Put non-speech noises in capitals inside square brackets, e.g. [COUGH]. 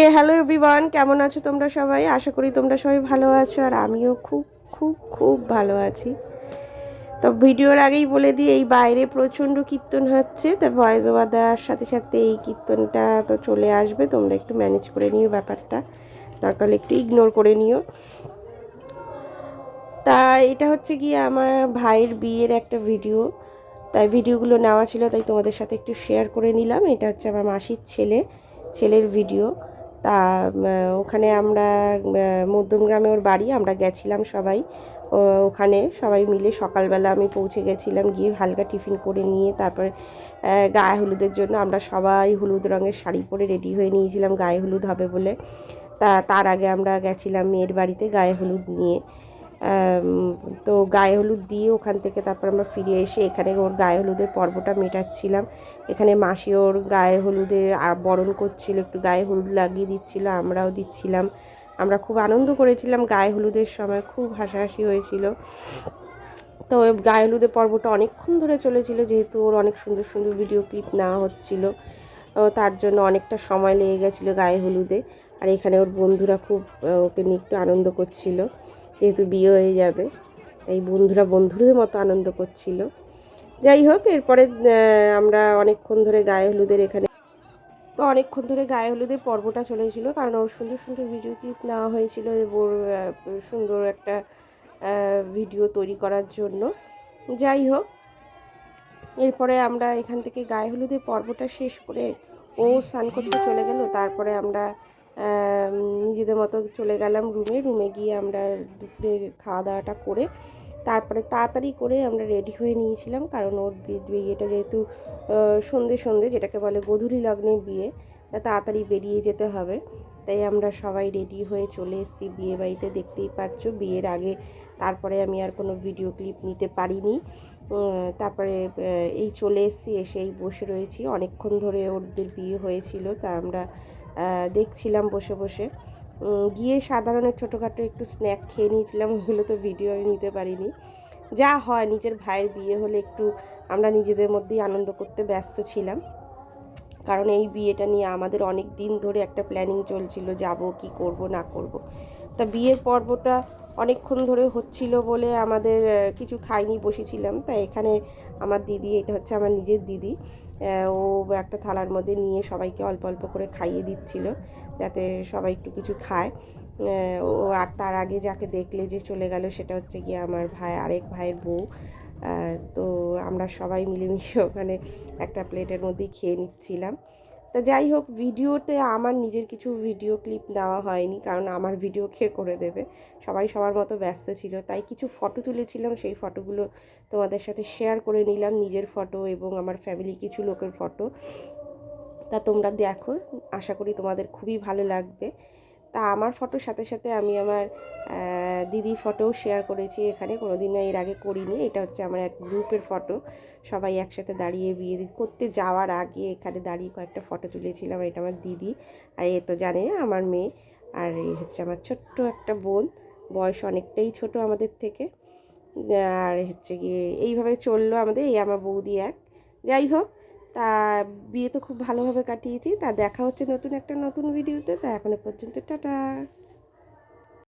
এ hello everyone কেমন আছো তোমরা সবাই? আশা করি তোমরা সবাই ভালো আছো, আর আমিও খুব খুব খুব ভালো আছি। তো ভিডিওর আগেই বলে দিই, এই বাইরে প্রচণ্ড কীর্তন হচ্ছে, তা ভয়েস ওভার দেওয়ার সাথে সাথে এই কীর্তনটা তো চলে আসবে, তোমরা একটু ম্যানেজ করে নিও ব্যাপারটা, দরকার একটু ইগনোর করে নিও। তা এটা হচ্ছে গিয়ে আমার ভাইয়ের বিয়ের একটা ভিডিও তাই ভিডিওগুলো নেওয়া ছিল, তাই তোমাদের সাথে একটু শেয়ার করে নিলাম। এটা হচ্ছে আমার মাসির ছেলে, ছেলের ভিডিও তা ওখানে আমরা মধ্যম মধ্যমগ্রামে ওর বাড়ি, আমরা গেছিলাম সবাই। ওখানে সবাই মিলে সকালবেলা আমি পৌঁছে গেছিলাম, গিয়ে হালকা টিফিন করে নিয়ে, তারপর গায়ে হলুদের জন্য আমরা সবাই হলুদ রঙের শাড়ি পরে রেডি হয়ে নিয়েছিলাম, গায়ে হলুদ হবে বলে। তা, তার আগে আমরা গেছিলাম মেয়ের বাড়িতে গায়ে হলুদ নিয়ে। তো গায়ে হলুদ দিয়ে ওখান থেকে তারপর আমরা ফিরে এসে এখানে ওর গায়ে হলুদের পর্বটা মেটাচ্ছিলাম। এখানে মাসি ওর গায়ে হলুদে বরণ করছিল, একটু গায়ে হলুদ লাগিয়ে দিচ্ছিল, আমরাও দিচ্ছিলাম। আমরা খুব আনন্দ করেছিলাম গায়ে হলুদের সময়, খুব হাসাহাসি হয়েছিল। তো গায়ে হলুদের পর্বটা অনেকক্ষণ ধরে চলেছিল, যেহেতু ওর অনেক সুন্দর সুন্দর ভিডিও ক্লিপ নেওয়া হচ্ছিল। তার জন্য অনেকটা সময় লেগে গেছিল গায়ে হলুদে। আর এখানে ওর বন্ধুরা খুব ওকে নিয়ে একটু আনন্দ করছিল। যেহেতু বিয়ে হয়ে যাবে, তাই বন্ধুরা বন্ধুদের মতো আনন্দ করছিল। যাই হোক, এরপরে আমরা অনেকক্ষণ ধরে গায়ে হলুদের এখানে তো অনেকক্ষণ ধরে গায়ে হলুদের পর্বটা চলেছিল, কারণ ওর সুন্দর সুন্দর ভিডিও ক্লিপ নেওয়া হয়েছিল ওর সুন্দর একটা ভিডিও তৈরি করার জন্য। যাই হোক, এরপরে আমরা এখান থেকে গায়ে হলুদের পর্বটা শেষ করে ও স্নান করতে চলে গেল। তারপরে আমরা নিজেদের মতো চলে গেলাম রুমে। রুমে গিয়ে আমরা দুপুরে খাওয়া দাওয়াটা করে তারপরে তাড়াতাড়ি করে আমরা রেডি হয়ে নিয়েছিলাম, কারণ ওর বিয়েটা যেহেতু সন্ধে সন্ধে, যেটাকে বলে গধূলি লগ্নে বিয়ে, তা তাড়াতাড়ি বেরিয়ে যেতে হবে। তাই আমরা সবাই রেডি হয়ে চলে এসেছি বিয়ে বাড়িতে, দেখতেই পাচ্ছ। বিয়ের আগে তারপরে আমি আর কোনো ভিডিও ক্লিপ নিতে পারিনি। তারপরে এই চলে এসেছি, এসেই বসে রয়েছি। অনেকক্ষণ ধরে ওদের বিয়ে হয়েছিল, তা আমরা দেখছিলাম বসে বসে। গিয়ে সাধারণ ছোটোখাটো একটু স্ন্যাক খেয়ে নিয়েছিলাম, ওগুলো তো ভিডিও আমি নিতে পারিনি। যা হয়, নিজের ভাইয়ের বিয়ে হলে একটু আমরা নিজেদের মধ্যেই আনন্দ করতে ব্যস্ত ছিলাম। কারণ এই বিয়েটা নিয়ে আমাদের অনেক দিন ধরে একটা প্ল্যানিং চলছিল, যাব কি করব, না করব। তা বিয়ের পর্বটা অনেকক্ষণ ধরে হচ্ছিল বলে আমাদের কিছু খাইনি, বসেছিলাম। তা এখানে আমার দিদি, এটা হচ্ছে আমার নিজের দিদি। ও একটা থালার মধ্যে নিয়ে সবাইকে অল্প অল্প করে খাইয়ে দিচ্ছিল যাতে সবাই একটু কিছু খায়। ও আর তার আগে যাকে দেখলে যে চলে গেল সেটা হচ্ছে গিয়ে আমার ভাই, আরেক ভাইয়ের বউ। তো আমরা সবাই মিলেমিশে [LAUGHS] ওখানে একটা প্লেটের মধ্যেই খেয়ে নিচ্ছিলাম। তা যাই হোক, ভিডিওতে আমার নিজের কিছু ভিডিও ক্লিপ দেওয়া হয়নি, কারণ আমার ভিডিও খেয়ে করে দেবে। সবাই সবার মতো ব্যস্ত ছিল, তাই কিছু ফটো তুলেছিলাম, সেই ফটোগুলো তোমাদের সাথে শেয়ার করে নিলাম, নিজের ফটো এবং আমার ফ্যামিলি কিছু লোকের ফটো তা তোমরা দেখো, আশা করি তোমাদের খুবই ভালো লাগবে। তা আমার ফটোর সাথে সাথে আমি আমার দিদির ফটোও শেয়ার করেছি এখানে। কোনোদিনও এর আগে করিনি। এটা হচ্ছে আমার এক গ্রুপের ফটো সবাই একসাথে দাঁড়িয়ে বিয়ে করতে যাওয়ার আগে এখানে দাঁড়িয়ে কয়েকটা ফটো তুলেছিলাম। এটা আমার দিদি আর এ তো জানে আমার মেয়ে। আর এই হচ্ছে আমার ছোট্ট একটা বোন। বয়স অনেকটাই ছোট আমাদের থেকে। আর হচ্ছে গিয়ে, এইভাবে চলল আমাদের। এই আমার বৌদি এক। যাই হোক তা বিয়ে তো খুব ভালোভাবে কাটিয়েছি, তা দেখা হচ্ছে নতুন একটা নতুন ভিডিওতে তা এখনও পর্যন্ত, টাটা।